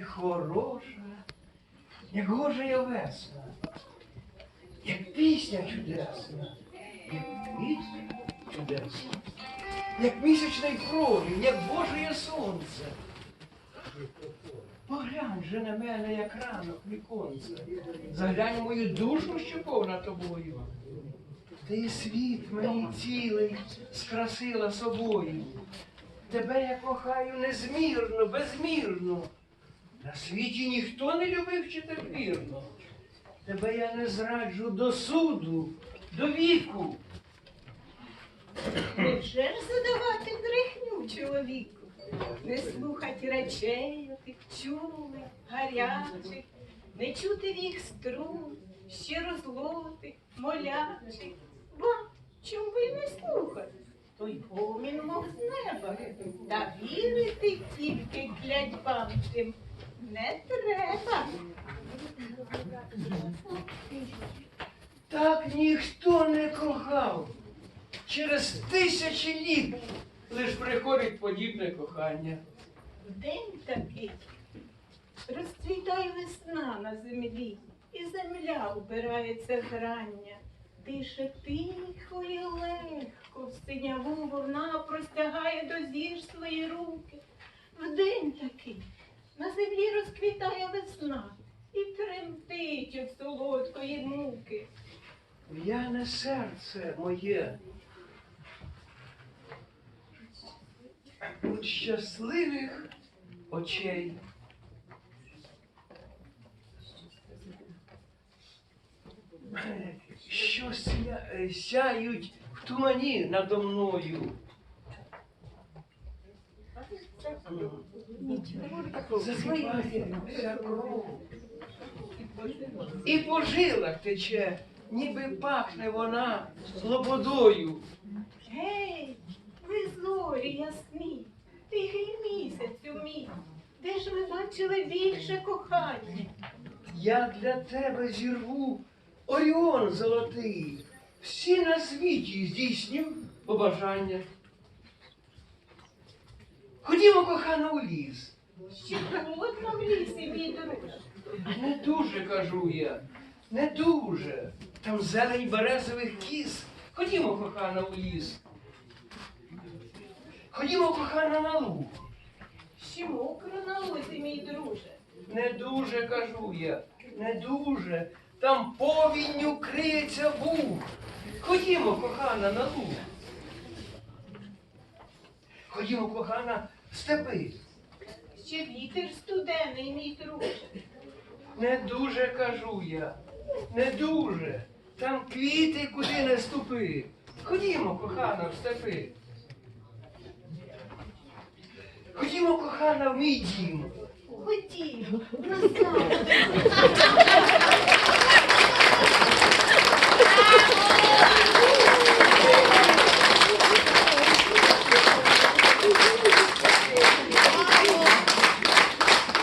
хороша, як гожая весна, як пісня чудесна, як пісня чудесна, як місячний промінь, як Божє сонце. Поглянь же на мене, як ранок віконце. Заглянь мою душу, що повна тобою. Ти світ мені цілий скрасила собою. Тебе я кохаю незмірно, безмірно. На світі ніхто не любив чи так вірно. Тебе я не зраджу до суду, до віку. Невже ж задавати брехню чоловіку? Не слухать речей, отих чулих, гарячих, не чути в їх струн, щиро злотих, молячих. Той гомін мов з неба, та вірити тільки клятьбам тим не треба. Так ніхто не кохав. Через тисячі літ лиш приходить подібне кохання. В день такий розцвітає весна на землі, і земля убирається зрання. Дише тихо і легко, в синяву вона простягає до зір свої руки. В день такий на землі розквітає весна і тремтить від солодкої муки. В'яне серце моє. Від щасливих очей. Що ся- е, сяють в тумані надо мною. Закипає вся кров. І по жилах тече, ніби пахне вона лободою. Гей, ви зорі ясні, тихий місяць мій, де ж ви бачили більше кохання? Я для тебе зірву Оріон золотий, всі на світі здійснім побажання. Ходімо, кохана, у ліс. Ще холодно в лісі, мій друже. Не дуже кажу я, не дуже. Там зелень березових кіз. Ходімо, кохана, у ліс. Ходімо, кохана, на луг. Ще мокро на лузі, мій друже. Не дуже кажу я, не дуже. Там повінню криється бух. Ходімо, кохана, на луг. Ходімо, кохана, в степи. Ще вітер студений, мій друже. Не дуже кажу я, не дуже. Там квіти куди не ступи. Ходімо, кохана, в степи. Ходімо, кохана, в мій дім. Ходімо, назад.